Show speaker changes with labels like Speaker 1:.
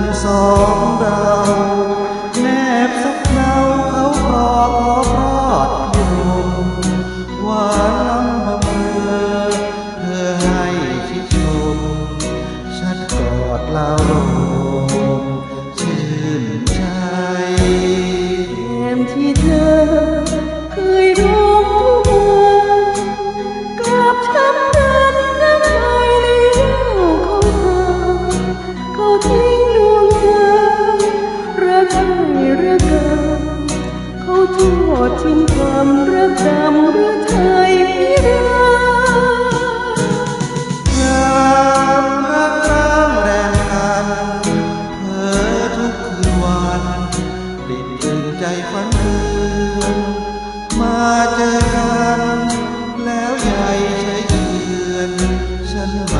Speaker 1: นสองเรา จำ
Speaker 2: หรือไทยพิรา
Speaker 1: พรามพรามแรงอันเธอทุกคืนวันปิดตือใจฝันเรือนมาเจอกันแล้วใหญ่ใช้เยือนฉันมา